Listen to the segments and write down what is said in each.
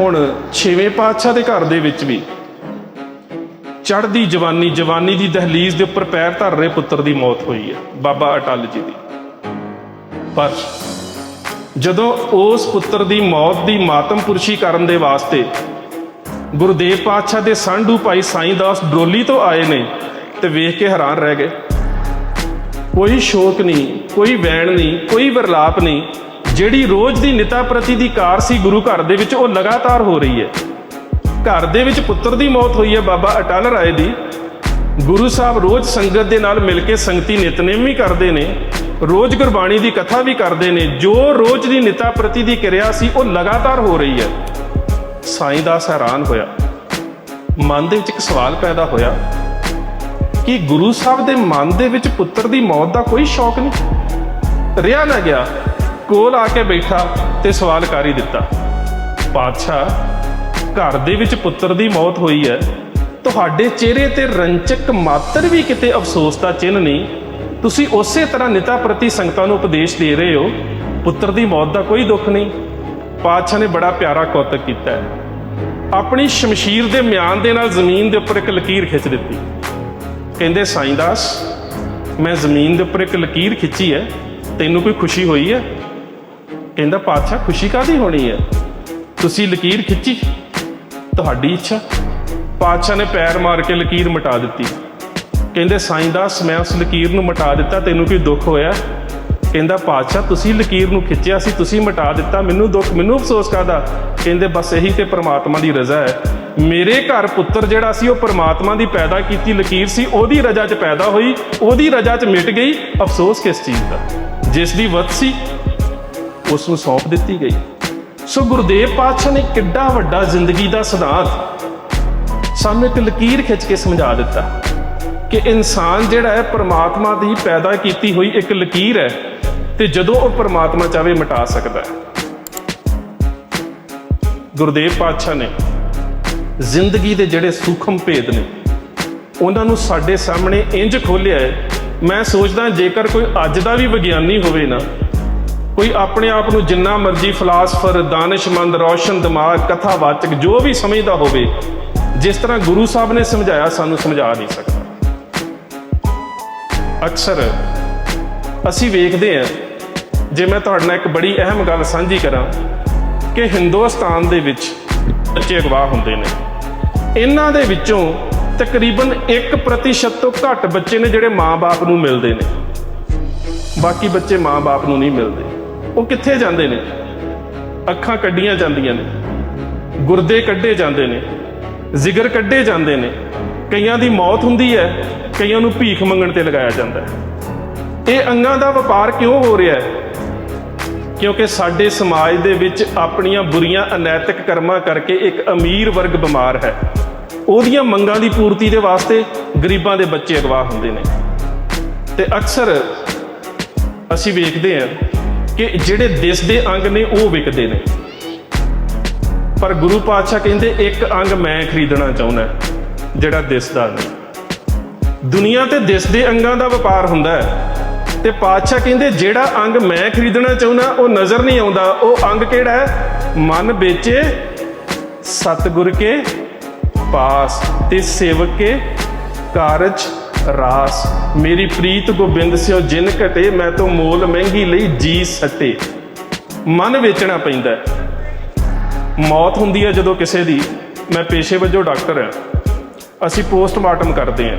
ਹੁਣ ਛੇਵੇਂ ਪਾਤਸ਼ਾਹ ਦੇ ਘਰ ਦੇ ਵਿੱਚ ਵੀ ਚੜ੍ਹਦੀ ਜਵਾਨੀ ਜਵਾਨੀ ਦੀ ਦਹਲੀਜ਼ ਦੇ ਉੱਪਰ ਪੈਰ ਧਰ ਰਹੇ ਪੁੱਤਰ ਦੀ ਮੌਤ ਹੋਈ ਹੈ, ਬਾਬਾ ਅਟਲ ਜੀ ਦੀ। ਪਰ ਜਦੋਂ ਉਸ ਪੁੱਤਰ ਦੀ ਮੌਤ ਦੀ ਮਾਤਮਪੁਰਸ਼ੀ ਕਰਨ ਦੇ ਵਾਸਤੇ ਗੁਰਦੇਵ ਪਾਤਸ਼ਾਹ ਦੇ ਸਾਂਢੂ ਭਾਈ ਸਾਈਂ ਦਾਸ ਡਰੋਲੀ ਤੋਂ ਆਏ ਨੇ ਤੇ ਵੇਖ ਕੇ ਹੈਰਾਨ ਰਹਿ ਗਏ। ਕੋਈ ਸ਼ੋਕ ਨਹੀਂ, ਕੋਈ ਵੈਣ ਨਹੀਂ, ਕੋਈ ਵਿਰਲਾਪ ਨਹੀਂ। ਜਿਹੜੀ ਰੋਜ਼ ਦੀ ਨਿਤਾ ਪ੍ਰਤੀ ਦੀ ਕਾਰ ਸੀ ਗੁਰੂ ਘਰ ਦੇ ਵਿੱਚ, ਉਹ ਲਗਾਤਾਰ ਹੋ ਰਹੀ ਹੈ। ਘਰ ਦੇ ਵਿੱਚ ਪੁੱਤਰ ਦੀ ਮੌਤ ਹੋਈ ਹੈ, ਬਾਬਾ ਅਟਲ ਰਾਏ ਦੀ। ਗੁਰੂ ਸਾਹਿਬ ਰੋਜ਼ ਸੰਗਤ ਦੇ ਨਾਲ ਮਿਲ ਕੇ ਸੰਗਤੀ ਨਿਤਨੇਮ ਵੀ ਕਰਦੇ ਨੇ, ਰੋਜ਼ ਗੁਰਬਾਣੀ ਦੀ ਕਥਾ ਵੀ ਕਰਦੇ ਨੇ, ਜੋ ਰੋਜ਼ ਦੀ ਨਿਤਾ ਪ੍ਰਤੀ ਦੀ ਕਿਰਿਆ ਸੀ, ਉਹ ਲਗਾਤਾਰ ਹੋ ਰਹੀ ਹੈ। ਸਾਈਂ ਦਾਸ ਹੈਰਾਨ ਹੋਇਆ। ਮਨ ਦੇ ਵਿੱਚ ਇੱਕ ਸਵਾਲ ਪੈਦਾ ਹੋਇਆ ਕਿ ਗੁਰੂ ਸਾਹਿਬ ਦੇ ਮਨ ਦੇ ਵਿੱਚ ਪੁੱਤਰ ਦੀ ਮੌਤ ਦਾ ਕੋਈ ਸ਼ੌਕ ਨਹੀਂ? ਰਿਹਾ ਨਾ ਗਿਆ। ਕੋਲ ਆ ਕੇ ਬੈਠਾ ਤੇ ਸਵਾਲ ਕਰ ਹੀ ਦਿੱਤਾ। ਪਾਤਸ਼ਾਹ, ਘਰ ਦੇ ਵਿੱਚ ਪੁੱਤਰ ਦੀ ਮੌਤ ਹੋਈ ਹੈ। ਤੁਹਾਡੇ ਚਿਹਰੇ ਤੇ ਰੰਚਕ ਮਾਤਰ ਵੀ ਕਿਤੇ ਅਫਸੋਸ ਦਾ ਚਿੰਨ੍ਹ ਨਹੀਂ। ਤੁਸੀਂ ਉਸੇ ਤਰ੍ਹਾਂ ਨਿਤਾ ਪ੍ਰਤੀ ਸੰਗਤਾਂ ਨੂੰ ਉਪਦੇਸ਼ ਦੇ ਰਹੇ ਹੋ। ਪੁੱਤਰ ਦੀ ਮੌਤ ਦਾ ਕੋਈ ਦੁੱਖ ਨਹੀਂ। ਪਾਤਸ਼ਾਹ ਨੇ ਬੜਾ ਪਿਆਰਾ ਕੌਤਕ ਕੀਤਾ ਹੈ। ਆਪਣੀ ਸ਼ਮਸ਼ੀਰ ਦੇ ਮਿਆਨ ਦੇ ਨਾਲ ਜ਼ਮੀਨ ਦੇ ਉੱਪਰ ਇੱਕ ਲਕੀਰ ਖਿੱਚ ਦਿੱਤੀ। ਕਹਿੰਦੇ, ਸਾਈਂ ਦਾਸ, ਮੈਂ ਜ਼ਮੀਨ ਦੇ ਉੱਪਰ ਇੱਕ ਲਕੀਰ ਖਿੱਚੀ ਹੈ। ਤੈਨੂੰ ਕੋਈ ਖੁਸ਼ੀ ਹੋਈ ਹੈ? ਕਹਿੰਦਾ ਪਾਤਸ਼ਾਹ ਖੁਸ਼ੀ ਕਾਦੀ ਹੋਣੀ ਹੈ? ਤੁਸੀਂ ਲਕੀਰ ਖਿੱਚੀ? ਤੁਹਾਡੀ ਇੱਛਾ? ਪਾਤਸ਼ਾਹ ਨੇ ਪੈਰ ਮਾਰ ਕੇ ਲਕੀਰ ਮਿਟਾ ਦਿੱਤੀ। ਕਹਿੰਦੇ ਸਾਈਂ ਦਾਸ ਮੈਂ ਉਸ ਲਕੀਰ ਨੂੰ ਮਿਟਾ ਦਿੱਤਾ, ਤੈਨੂੰ ਕੋਈ ਦੁੱਖ ਹੋਇਆ? ਕਹਿੰਦਾ, ਪਾਤਸ਼ਾਹ, ਤੁਸੀਂ ਲਕੀਰ ਨੂੰ ਖਿੱਚਿਆ ਸੀ, ਤੁਸੀਂ ਮਿਟਾ ਦਿੱਤਾ, ਮੈਨੂੰ ਦੁੱਖ, ਮੈਨੂੰ ਅਫਸੋਸ ਕਾਦਾ ਕਹਿੰਦੇ, ਬਸ ਇਹੀ ਤੇ ਪ੍ਰਮਾਤਮਾ ਦੀ ਰਜ਼ਾ ਹੈ। ਮੇਰੇ ਘਰ ਪੁੱਤਰ ਜਿਹੜਾ ਸੀ, ਉਹ ਪ੍ਰਮਾਤਮਾ ਦੀ ਪੈਦਾ ਕੀਤੀ ਲਕੀਰ ਸੀ, ਉਹਦੀ ਰਜ਼ਾ 'ਚ ਪੈਦਾ ਹੋਈ, ਉਹਦੀ ਰਜ਼ਾ 'ਚ ਮਿਟ ਗਈ। ਅਫਸੋਸ ਕਿਸ ਚੀਜ਼ ਦਾ? ਜਿਸ ਦੀ ਵਤ ਸੀ ਉਸ ਨੂੰ ਸੌਂਪ ਦਿੱਤੀ ਗਈ। ਸੋ ਗੁਰਦੇਵ ਪਾਤਸ਼ਾਹ ਨੇ ਕਿੱਡਾ ਵੱਡਾ ਜ਼ਿੰਦਗੀ ਦਾ ਸਿਧਾਂਤ ਸਾਨੂੰ ਇੱਕ ਲਕੀਰ ਖਿੱਚ ਕੇ ਸਮਝਾ ਦਿੱਤਾ ਕਿ ਇਨਸਾਨ ਜਿਹੜਾ ਹੈ, ਪਰਮਾਤਮਾ ਦੀ ਪੈਦਾ ਕੀਤੀ ਹੋਈ ਇੱਕ ਲਕੀਰ ਹੈ ਤੇ ਜਦੋਂ ਉਹ ਪਰਮਾਤਮਾ ਚਾਵੇ ਮਿਟਾ ਸਕਦਾ ਹੈ। ਗੁਰਦੇਵ ਪਾਤਸ਼ਾਹ ਨੇ ਜ਼ਿੰਦਗੀ ਦੇ ਜਿਹੜੇ ਸੂਖਮ ਭੇਦ ਨੇ, ਉਹਨਾਂ ਨੂੰ ਸਾਡੇ ਸਾਹਮਣੇ ਇੰਜ ਖੋਲਿਆ ਹੈ। ਮੈਂ ਸੋਚਦਾ, ਜੇਕਰ ਕੋਈ ਅੱਜ ਦਾ ਵੀ ਵਿਗਿਆਨੀ ਹੋਵੇ ਨਾ ਕੋਈ ਆਪਣੇ ਆਪ ਨੂੰ ਜਿੰਨਾ ਮਰਜ਼ੀ ਫਲਾਸਫਰ ਦਾਨਿਸ਼ਮੰਦ, ਰੌਸ਼ਨ, ਦਿਮਾਗ, ਕਥਾਵਾਚਕ, ਜੋ ਵੀ ਸਮਝਦਾ ਹੋਵੇ, ਜਿਸ ਤਰ੍ਹਾਂ ਗੁਰੂ ਸਾਹਿਬ ਨੇ ਸਮਝਾਇਆ, ਸਾਨੂੰ ਸਮਝਾ ਨਹੀਂ ਸਕਦਾ। ਅਕਸਰ ਅਸੀਂ ਵੇਖਦੇ ਹਾਂ, ਜੇ ਮੈਂ ਤੁਹਾਡੇ ਨਾਲ ਇੱਕ ਬੜੀ ਅਹਿਮ ਗੱਲ ਸਾਂਝੀ ਕਰਾਂ, ਕਿ ਹਿੰਦੁਸਤਾਨ ਦੇ ਵਿੱਚ ਬੱਚੇ ਅਗਵਾ ਹੁੰਦੇ ਨੇ। ਇਹਨਾਂ ਦੇ ਵਿੱਚੋਂ ਤਕਰੀਬਨ 1% ਤੋਂ ਘੱਟ ਬੱਚੇ ਨੇ ਜਿਹੜੇ ਮਾਂ-ਬਾਪ ਨੂੰ ਮਿਲਦੇ ਨੇ। ਬਾਕੀ ਬੱਚੇ ਮਾਂ-ਬਾਪ ਨੂੰ ਨਹੀਂ ਮਿਲਦੇ। ਉਹ ਕਿੱਥੇ ਜਾਂਦੇ ਨੇ? ਅੱਖਾਂ ਕੱਢੀਆਂ ਜਾਂਦੀਆਂ ਨੇ। ਗੁਰਦੇ ਕੱਢੇ ਜਾਂਦੇ ਨੇ। ਜ਼ਿਗਰ ਕੱਢੇ ਜਾਂਦੇ ਨੇ। ਕਈਆਂ ਦੀ ਮੌਤ ਹੁੰਦੀ ਹੈ, ਕਈਆਂ ਨੂੰ ਭੀਖ ਮੰਗਣ ਤੇ ਲਗਾਇਆ ਜਾਂਦਾ ਹੈ। ਇਹ ਅੰਗਾਂ ਦਾ ਵਪਾਰ ਕਿਉਂ ਹੋ ਰਿਹਾ ਹੈ? ਕਿਉਂਕਿ ਸਾਡੇ ਸਮਾਜ ਦੇ ਵਿੱਚ ਆਪਣੀਆਂ ਬੁਰੀਆਂ, ਅਨੈਤਿਕ ਕਰਮਾਂ ਕਰਕੇ ਇੱਕ ਅਮੀਰ ਵਰਗ ਬਿਮਾਰ ਹੈ। ਉਹਦੀਆਂ ਮੰਗਾਂ ਦੀ ਪੂਰਤੀ ਦੇ ਵਾਸਤੇ ਗਰੀਬਾਂ ਦੇ ਬੱਚੇ ਅਗਵਾ ਹੁੰਦੇ ਨੇ। ਤੇ ਅਕਸਰ ਅਸੀਂ ਵੇਖਦੇ ਹਾਂ ਕਿ ਜਿਹੜੇ ਦਿਸ ਦੇ ਅੰਗ ਨੇ ਉਹ ਵਿਕਦੇ ਨੇ। ਪਰ ਗੁਰੂ ਪਾਤਸ਼ਾਹ ਕਹਿੰਦੇ, ਇੱਕ ਅੰਗ ਮੈਂ ਖਰੀਦਣਾ ਚਾਹੁੰਦਾ ਜਿਹੜਾ ਦਿਸਦਾ ਨਹੀਂ। ਦੁਨੀਆ ਤੇ ਦਿਸਦੇ ਅੰਗਾਂ ਦਾ ਵਪਾਰ ਹੁੰਦਾ ਹੈ ਤੇ ਪਾਤਸ਼ਾਹ ਕਹਿੰਦੇ, ਜਿਹੜਾ ਅੰਗ ਮੈਂ ਖਰੀਦਣਾ ਚਾਹੁੰਦਾ, ਉਹ ਨਜ਼ਰ ਨਹੀਂ ਆਉਂਦਾ। ਉਹ ਅੰਗ ਕਿਹੜਾ ਹੈ? ਮਨ ਵੇਚੇ, ਸਤਿਗੁਰ ਕੇ ਪਾਸ ਤੇ ਸੇਵਕ ਕੇ ਕਾਰਜ ਰਾਸ। ਮੇਰੀ ਪ੍ਰੀਤ ਗੋਬਿੰਦ ਸਿਓ ਜਿਨ ਘਟੇ, ਮੈਂ ਤੋਂ ਮੋਲ ਮਹਿੰਗੀ ਲਈ ਜੀ ਸਟੇ। ਮਨ ਵੇਚਣਾ ਪੈਂਦਾ ਮੌਤ ਹੁੰਦੀ ਹੈ ਜਦੋਂ ਕਿਸੇ ਦੀ, ਮੈਂ ਪੇਸ਼ੇ ਵਜੋਂ ਡਾਕਟਰ ਹਾਂ। ਅਸੀਂ ਪੋਸਟਮਾਰਟਮ ਕਰਦੇ ਹਾਂ।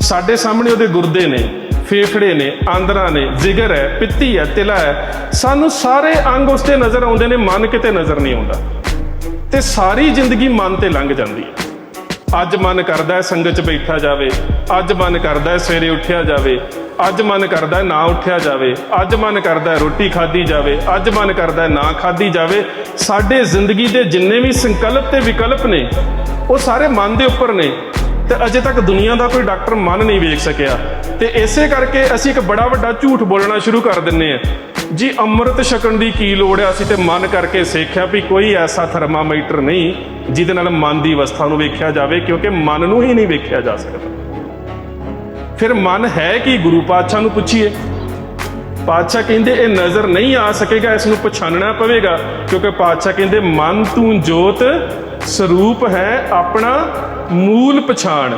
ਸਾਡੇ ਸਾਹਮਣੇ ਉਹਦੇ ਗੁਰਦੇ ਨੇ, ਫੇਫੜੇ ਨੇ, ਆਂਦਰਾਂ ਨੇ, ਜਿਗਰ ਹੈ, ਪਿੱਤੀ ਹੈ, ਤਿਲਾ ਹੈ। ਸਾਨੂੰ ਸਾਰੇ ਅੰਗ ਉਸ ਤੇ ਨਜ਼ਰ ਆਉਂਦੇ ਨੇ, ਮਨ ਕਿਤੇ ਨਜ਼ਰ ਨਹੀਂ ਆਉਂਦਾ। ਤੇ ਸਾਰੀ ਜ਼ਿੰਦਗੀ ਮਨ ਤੇ ਲੰਘ ਜਾਂਦੀ ਹੈ। ਅੱਜ ਮਨ ਕਰਦਾ ਹੈ ਸੰਗਤ 'ਚ ਬੈਠਾ ਜਾਵੇ। ਅੱਜ ਮਨ ਕਰਦਾ ਹੈ ਸਵੇਰੇ ਉੱਠਿਆ ਜਾਵੇ। ਅੱਜ ਮਨ ਕਰਦਾ ਹੈ ਨਾ ਉੱਠਿਆ ਜਾਵੇ। ਅੱਜ ਮਨ ਕਰਦਾ ਹੈ ਰੋਟੀ ਖਾਧੀ ਜਾਵੇ। ਅੱਜ ਮਨ ਕਰਦਾ ਹੈ ਨਾ ਖਾਧੀ ਜਾਵੇ। ਸਾਡੇ ਜ਼ਿੰਦਗੀ ਦੇ ਜਿੰਨੇ ਵੀ ਸੰਕਲਪ ਤੇ ਵਿਕਲਪ ਨੇ, ਉਹ ਸਾਰੇ ਮਨ ਦੇ ਉੱਪਰ ਨੇ। ਤੇ ਅਜੇ ਤੱਕ ਦੁਨੀਆ ਦਾ ਕੋਈ ਡਾਕਟਰ ਮਨ ਨਹੀਂ ਵੇਖ ਸਕਿਆ। ਤੇ ਇਸੇ ਕਰਕੇ ਅਸੀਂ ਇੱਕ ਬੜਾ ਵੱਡਾ ਝੂਠ ਬੋਲਣਾ ਸ਼ੁਰੂ ਕਰ ਦਿੰਨੇ ਆ ਜੀ, ਅੰਮ੍ਰਿਤ ਛਕਣ ਦੀ ਕੀ ਲੋੜ ਹੈ? ਅਸੀਂ ਤੇ ਮਨ ਕਰਕੇ ਸਿੱਖਿਆ ਵੀ ਕੋਈ ਐਸਾ ਥਰਮਾਮੀਟਰ ਨਹੀਂ ਜਿਹਦੇ ਨਾਲ ਮਨ ਦੀ ਅਵਸਥਾ ਨੂੰ ਵੇਖਿਆ ਜਾਵੇ, ਕਿਉਂਕਿ ਮਨ ਨੂੰ ਹੀ ਨਹੀਂ ਵੇਖਿਆ ਜਾ ਸਕਦਾ। ਫਿਰ ਮਨ ਹੈ ਕਿ? ਗੁਰੂ ਪਾਤਸ਼ਾਹ ਨੂੰ ਪੁੱਛੀਏ। ਪਾਤਸ਼ਾਹ ਕਹਿੰਦੇ, ਇਹ ਨਜ਼ਰ ਨਹੀਂ ਆ ਸਕੇਗਾ, ਇਸ ਨੂੰ ਪਛਾਨਣਾ ਪਵੇਗਾ। ਕਿਉਂਕਿ ਪਾਤਸ਼ਾਹ ਕਹਿੰਦੇ, ਮਨ ਤੂੰ ਜੋਤ ਸਰੂਪ ਹੈ, ਆਪਣਾ ਮੂਲ ਪਛਾਣ।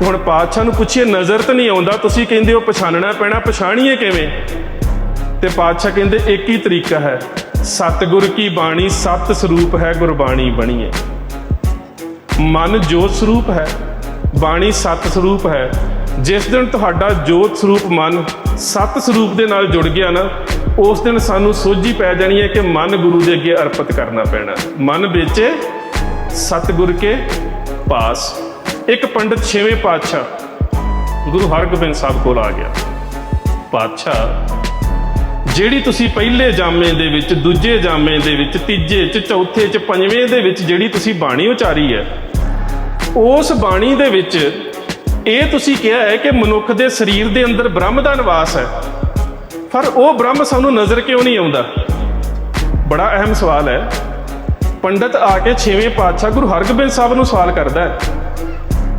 ਤੇ ਹੁਣ ਪਾਤਸ਼ਾਹ ਨੂੰ ਪੁੱਛੀਏ, ਨਜ਼ਰ ਤਾਂ ਨਹੀਂ ਆਉਂਦਾ? ਤੁਸੀਂ ਕਹਿੰਦੇ ਹੋ ਪਛਾਨਣਾ ਪੈਣਾ, ਪਛਾਣੀਏ ਕਿਵੇਂ? ਤੇ ਪਾਤਸ਼ਾਹ ਕਹਿੰਦੇ ਇੱਕ ਹੀ ਤਰੀਕਾ ਹੈ, ਸਤਿਗੁਰ ਕੀ ਬਾਣੀ ਸਤ ਸਰੂਪ ਹੈ, ਗੁਰਬਾਣੀ ਬਣੀਏ। ਮਨ ਜੋਤ ਸਰੂਪ ਹੈ, ਬਾਣੀ ਸਤ ਸਰੂਪ ਹੈ। ਜਿਸ ਦਿਨ ਤੁਹਾਡਾ ਜੋਤ ਸਰੂਪ ਮਨ ਸਤ ਸਰੂਪ ਦੇ ਨਾਲ ਜੁੜ ਗਿਆ ਨਾ, ਉਸ ਦਿਨ ਸਾਨੂੰ ਸੋਝੀ ਪੈ ਜਾਣੀ ਹੈ ਕਿ ਮਨ ਗੁਰੂ ਦੇ ਅੱਗੇ ਅਰਪਿਤ ਕਰਨਾ ਪੈਣਾ। ਮਨ ਵੇਚੇ, ਸਤਿਗੁਰ ਕੇ ਪਾਸ। ਇੱਕ ਪੰਡਤ ਛੇਵੇਂ ਪਾਤਸ਼ਾਹ ਗੁਰੂ ਹਰਗੋਬਿੰਦ ਸਾਹਿਬ ਕੋਲ ਆ ਗਿਆ। ਪਾਤਸ਼ਾਹ ਜਿਹੜੀ ਤੁਸੀਂ ਪਹਿਲੇ ਜਾਮੇ ਦੇ ਵਿੱਚ, ਦੂਜੇ ਜਾਮੇ ਦੇ ਵਿੱਚ, ਤੀਜੇ ਚ, ਚੌਥੇ ਚ, ਪੰਜਵੇਂ ਦੇ ਵਿੱਚ ਜਿਹੜੀ ਤੁਸੀਂ ਬਾਣੀ ਉਚਾਰੀ ਹੈ, ਉਸ ਬਾਣੀ ਦੇ ਵਿੱਚ ਇਹ ਤੁਸੀਂ ਕਿਹਾ ਹੈ ਕਿ ਮਨੁੱਖ ਦੇ ਸਰੀਰ ਦੇ ਅੰਦਰ ਬ੍ਰਹਮ ਦਾ ਨਿਵਾਸ ਹੈ। ਪਰ ਉਹ ਬ੍ਰਹਮ ਸਾਨੂੰ ਨਜ਼ਰ ਕਿਉਂ ਨਹੀਂ ਆਉਂਦਾ? ਬੜਾ ਅਹਿਮ ਸਵਾਲ ਹੈ। ਪੰਡਤ ਆ ਕੇ ਛੇਵੇਂ ਪਾਤਸ਼ਾਹ ਗੁਰੂ ਹਰਗੋਬਿੰਦ ਸਾਹਿਬ ਨੂੰ ਸਵਾਲ ਕਰਦਾ ਹੈ।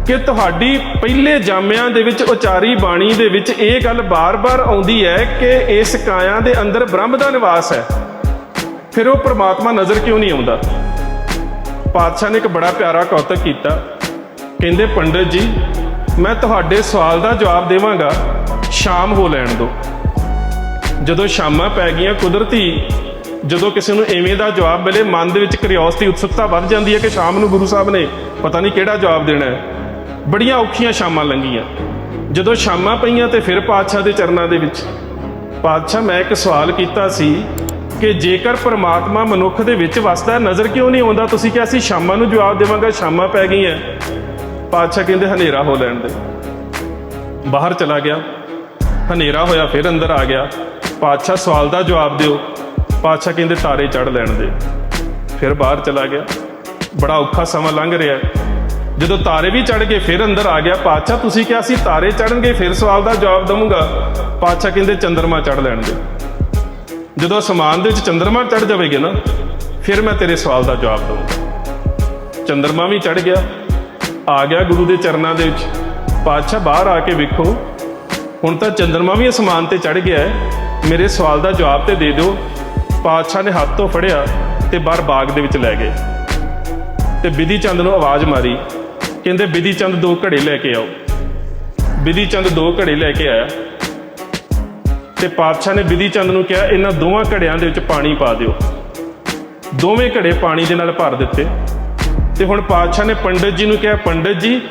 ਕਿ ਤੁਹਾਡੀ ਪਹਿਲੇ ਜਾਮਿਆਂ ਦੇ ਵਿੱਚ ਉਚਾਰੀ ਬਾਣੀ ਦੇ ਵਿੱਚ ਇਹ ਗੱਲ ਬਾਰ-ਬਾਰ ਆਉਂਦੀ ਹੈ ਕਿ ਇਸ ਕਾਇਆ ਦੇ ਅੰਦਰ ਬ੍ਰਹਮ ਦਾ ਨਿਵਾਸ ਹੈ। ਫਿਰ ਉਹ ਪ੍ਰਮਾਤਮਾ ਨਜ਼ਰ ਕਿਉਂ ਨਹੀਂ ਆਉਂਦਾ? ਪਾਤਸ਼ਾਹ ਨੇ ਇੱਕ ਬੜਾ ਪਿਆਰਾ ਕੌਤਕ ਕੀਤਾ। ਕਹਿੰਦੇ, ਪੰਡਤ ਜੀ, ਮੈਂ ਤੁਹਾਡੇ ਸਵਾਲ ਦਾ ਜਵਾਬ ਦੇਵਾਂਗਾ। ਸ਼ਾਮ ਹੋ ਲੈਣ ਦਿਓ ਜਦੋਂ ਸ਼ਾਮਾਂ ਪੈ ਗਈਆਂ, ਕੁਦਰਤੀ, ਜਦੋਂ ਕਿਸੇ ਨੂੰ ਐਵੇਂ ਦਾ ਜਵਾਬ ਮਿਲੇ, ਮਨ ਦੇ ਵਿੱਚ ਕਿਉਰਿਓਸਿਟੀ ਉਤਸੁਕਤਾ ਵੱਧ ਜਾਂਦੀ ਹੈ ਕਿ ਸ਼ਾਮ ਨੂੰ ਗੁਰੂ ਸਾਹਿਬ ਨੇ ਪਤਾ ਨਹੀਂ ਕਿਹੜਾ ਜਵਾਬ ਦੇਣਾ ਹੈ। ਬੜੀਆਂ ਔਖੀਆਂ ਸ਼ਾਮਾਂ ਲੰਘੀਆਂ। ਜਦੋਂ ਸ਼ਾਮਾਂ ਪਈਆਂ ਤੇ ਫਿਰ ਪਾਤਸ਼ਾਹ ਦੇ ਚਰਨਾਂ ਦੇ ਵਿੱਚ। ਪਾਤਸ਼ਾਹ, ਮੈਂ ਇੱਕ ਸਵਾਲ ਕੀਤਾ ਸੀ ਕਿ ਜੇਕਰ ਪਰਮਾਤਮਾ ਮਨੁੱਖ ਦੇ ਵਿੱਚ ਵਸਦਾ ਨਜ਼ਰ ਕਿਉਂ ਨਹੀਂ ਆਉਂਦਾ? ਤੁਸੀਂ ਕਿਹਾ ਸੀ, ਸ਼ਾਮਾਂ ਨੂੰ ਜਵਾਬ ਦੇਵਾਂਗਾ, ਸ਼ਾਮਾਂ ਪੈ ਗਈਆਂ। ਪਾਤਸ਼ਾਹ ਕਹਿੰਦੇ, ਹਨੇਰਾ ਹੋ ਲੈਣ ਦੇ। ਬਾਹਰ ਚਲਾ ਗਿਆ। ਹਨੇਰਾ ਹੋਇਆ, ਫਿਰ ਅੰਦਰ ਆ ਗਿਆ। ਪਾਤਸ਼ਾਹ ਸਵਾਲ ਦਾ ਜਵਾਬ ਦਿਓ। ਪਾਤਸ਼ਾਹ ਕਹਿੰਦੇ, ਤਾਰੇ ਚੜ ਲੈਣ ਦੇ। ਫਿਰ ਬਾਹਰ ਚਲਾ ਗਿਆ। ਬੜਾ ਔਖਾ ਸਮਾਂ ਲੰਘ ਰਿਹਾ ਜਦੋਂ ਤਾਰੇ ਵੀ ਚੜ ਗਏ ਫਿਰ ਅੰਦਰ ਆ ਗਿਆ, ਪਾਤਸ਼ਾਹ ਤੁਸੀਂ ਕਿਹਾ ਸੀ ਤਾਰੇ ਚੜਨਗੇ ਫਿਰ ਸਵਾਲ ਦਾ ਜਵਾਬ ਦਵਾਂਗਾ ਪਾਤਸ਼ਾਹ ਕਹਿੰਦੇ ਚੰਦਰਮਾ ਚੜ ਲੈਣਗੇ। ਜਦੋਂ ਅਸਮਾਨ ਦੇ ਵਿੱਚ ਚੰਦਰਮਾ ਚੜ ਜਾਵੇਗਾ ਨਾ, ਫਿਰ ਮੈਂ ਤੇਰੇ ਸਵਾਲ ਦਾ ਜਵਾਬ ਦਵਾਂਗਾ ਚੰਦਰਮਾ ਵੀ ਚੜ ਗਿਆ, ਆ ਗਿਆ ਗੁਰੂ ਦੇ ਚਰਨਾਂ ਦੇ ਵਿੱਚ। ਪਾਤਸ਼ਾਹ ਬਾਹਰ ਆ ਕੇ ਵੇਖੋ, ਹੁਣ ਤਾਂ ਚੰਦਰਮਾ ਵੀ ਅਸਮਾਨ ਤੇ ਚੜ ਗਿਆ ਹੈ। ਮੇਰੇ ਸਵਾਲ ਦਾ ਜਵਾਬ ਤੇ ਦੇ ਦਿਓ। ਪਾਤਸ਼ਾਹ ਨੇ ਹੱਥ ਤੋਂ ਫੜਿਆ ਤੇ ਬਾਹਰ ਬਾਗ ਦੇ ਵਿੱਚ ਲੈ ਗਏ। ਤੇ ਬਿਧੀ ਚੰਦ ਨੂੰ ਆਵਾਜ਼ ਮਾਰੀ ਕਹਿੰਦੇ ਬਿਧੀ ਚੰਦ ਦੋ ਘੜੇ ਲੈ ਕੇ ਆਓ। ਬਿਧੀ ਚੰਦ ਦੋ ਘੜੇ ਲੈ ਕੇ ਆਇਆ ਤੇ ਪਾਤਸ਼ਾਹ ਨੇ ਬਿਧੀ ਚੰਦ ਨੂੰ ਕਿਹਾ, ਇਹਨਾਂ ਦੋਵਾਂ ਘੜਿਆਂ ਦੇ ਵਿੱਚ ਪਾਣੀ ਪਾ ਦਿਓ। ਦੋਵੇਂ ਘੜੇ ਪਾਣੀ ਦੇ ਨਾਲ ਭਰ ਦਿੱਤੇ ਤੇ ਹੁਣ ਪਾਤਸ਼ਾਹ ਨੇ ਪੰਡਿਤ ਜੀ ਨੂੰ ਕਿਹਾ, ਪੰਡਿਤ ਜੀ,